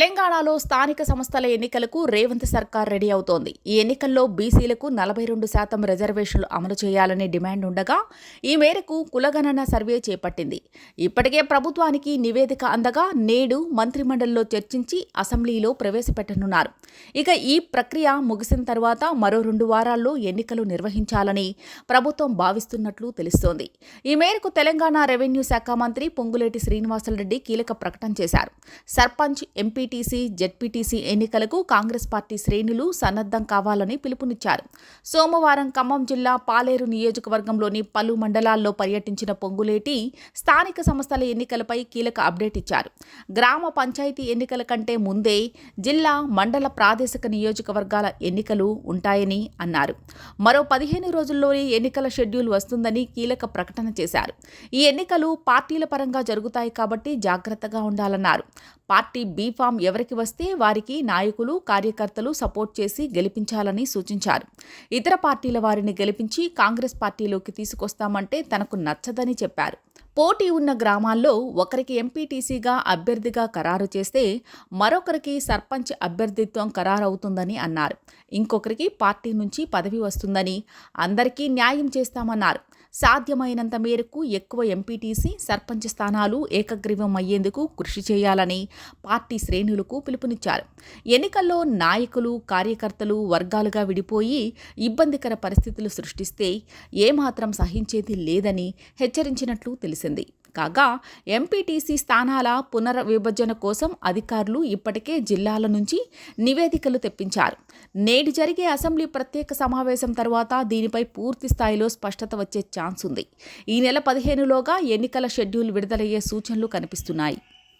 తెలంగాణలో స్థానిక సంస్థల ఎన్నికలకు రేవంత్ సర్కార్ రెడీ అవుతోంది. ఈ ఎన్నికల్లో బీసీలకు నలభై రెండు శాతం రిజర్వేషన్లు అమలు చేయాలని డిమాండ్ ఉండగా ఈ మేరకు కులగణన సర్వే చేపట్టింది. ఇప్పటికే ప్రభుత్వానికి నివేదిక అందగా నేడు మంత్రిమండలిలో చర్చించి అసెంబ్లీలో ప్రవేశపెట్టనున్నారు. ఇక ఈ ప్రక్రియ ముగిసిన తర్వాత మరో రెండు వారాల్లో ఎన్నికలు నిర్వహించాలని ప్రభుత్వం భావిస్తున్నట్లు తెలుస్తోంది. ఈ మేరకు తెలంగాణ రెవెన్యూ శాఖ మంత్రి పొంగులేటి శ్రీనివాసరెడ్డి కీలక ప్రకటన చేశారు. సర్పంచ్ ఎంపీ ఎంపీటీసీ జెడ్పీటీసీ ఎన్నికలకు కాంగ్రెస్ పార్టీ శ్రేణులు సన్నద్ధం కావాలని పిలుపునిచ్చారు. సోమవారం ఖమ్మం జిల్లా పాలేరు నియోజకవర్గంలోని పలు మండలాల్లో పర్యటించిన పొంగులేటి స్థానిక సంస్థల ఎన్నికలపై కీలక అప్డేట్ ఇచ్చారు. గ్రామ పంచాయతీ ఎన్నికల కంటే ముందే జిల్లా మండల ప్రాదేశిక నియోజకవర్గాల ఎన్నికలు ఉంటాయని అన్నారు. మరో పదిహేను రోజుల్లోనే ఎన్నికల షెడ్యూల్ వస్తుందని కీలక ప్రకటన చేశారు. ఈ ఎన్నికలు పార్టీల పరంగా జరుగుతాయి కాబట్టి జాగ్రత్తగా ఉండాలన్నారు. పార్టీ బీఫామ్ ఎవరికి వస్తే వారికి నాయకులు కార్యకర్తలు సపోర్ట్ చేసి గెలిపించాలని సూచించారు. ఇతర పార్టీల వారిని గెలిపించి కాంగ్రెస్ పార్టీలోకి తీసుకొస్తామంటే తనకు నచ్చదని చెప్పారు. పోటీ ఉన్న గ్రామాల్లో ఒకరికి ఎంపీటీసీగా అభ్యర్థిగా ఖరారు చేస్తే మరొకరికి సర్పంచ్ అభ్యర్థిత్వం ఖరారవుతుందని అన్నారు. ఇంకొకరికి పార్టీ నుంచి పదవి వస్తుందని అందరికీ న్యాయం చేస్తామన్నారు. సాధ్యమైనంత మేరకు ఎక్కువ ఎంపీటీసీ సర్పంచ్ స్థానాలు ఏకగ్రీవం అయ్యేందుకు కృషి చేయాలని పార్టీ శ్రేణులకు పిలుపునిచ్చారు. ఎన్నికల్లో నాయకులు కార్యకర్తలు వర్గాలుగా విడిపోయి ఇబ్బందికర పరిస్థితులు సృష్టిస్తే ఏమాత్రం సహించేది లేదని హెచ్చరించినట్లు తెలిసింది. కాగా ఎంపీటీసీ స్థానాల పునర్విభజన కోసం అధికారులు ఇప్పటికే జిల్లాల నుంచి నివేదికలు తెప్పించారు. నేడు జరిగే అసెంబ్లీ ప్రత్యేక సమావేశం తర్వాత దీనిపై పూర్తి స్థాయిలో స్పష్టత వచ్చే ఛాన్స్ ఉంది. ఈ నెల పదిహేనులోగా ఎన్నికల షెడ్యూల్ విడుదలయ్యే సూచనలు కనిపిస్తున్నాయి.